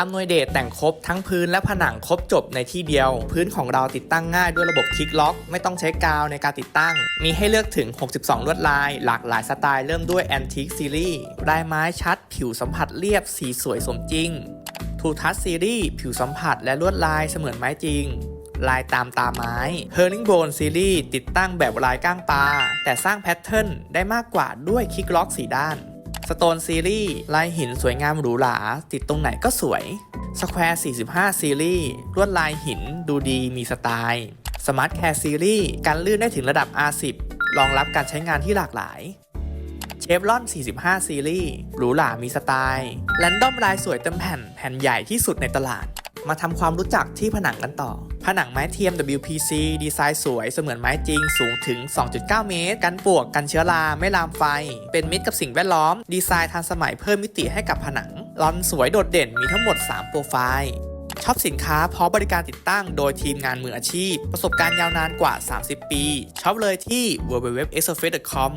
อำนวยเดชแต่งครบทั้งพื้นและผนังครบจบในที่เดียว พื้นของเราติดตั้งง่ายด้วยระบบคลิกล็อก ไม่ต้องใช้กาวในการติดตั้ง มีให้เลือกถึง 62 ลวดลาย หลากหลายสไตล์เริ่มด้วย Antique Series ลายไม้ชัด ผิวสัมผัสเรียบสีสวยสมจริงทูทัสซีรีส์ผิวสัมผัสและลวดลายเสมือนไม้จริงลายตามตาไม้ Herringbone Series ติดตั้งแบบลายก้างปลาแต่สร้างแพทเทิร์นได้มากกว่าด้วยคลิกล็อกสีด้าน สโตนซีรีส์ลายหินสวยงามหรูหรา ติดตรงไหนก็สวยสแควร์45 ซีรีส์ลวดลายหินดูดีมีสไตล์สมาร์ทแคร์ซีรีส์การลื่นได้ถึงระดับ R10 รองรับการใช้งานที่หลากหลายเชฟรอน 45 ซีรีส์หรูหรามีสไตล์แรนดอมลายสวยเต็มแผ่นแผ่นใหญ่ที่สุดในตลาด มาทำความรู้จักที่ผนังกันต่อ ผนังไม้เทียม WPC ดีไซน์สวยเสมือนไม้จริงสูงถึง 2.9 เมตร กันปวกกันเชื้อรา ไม่ลามไฟ เป็นมิตรกับสิ่งแวดล้อม ดีไซน์ทันสมัยเพิ่มมิติให้กับผนังลอนสวยโดดเด่นมีทั้งหมด 3 โปรไฟล์ช็อปสินค้าพร้อมบริการติดตั้งโดยทีมงานมืออาชีพ ประสบการณ์ยาวนานกว่า 30 ปีช็อปเลยที่ www.exofit.com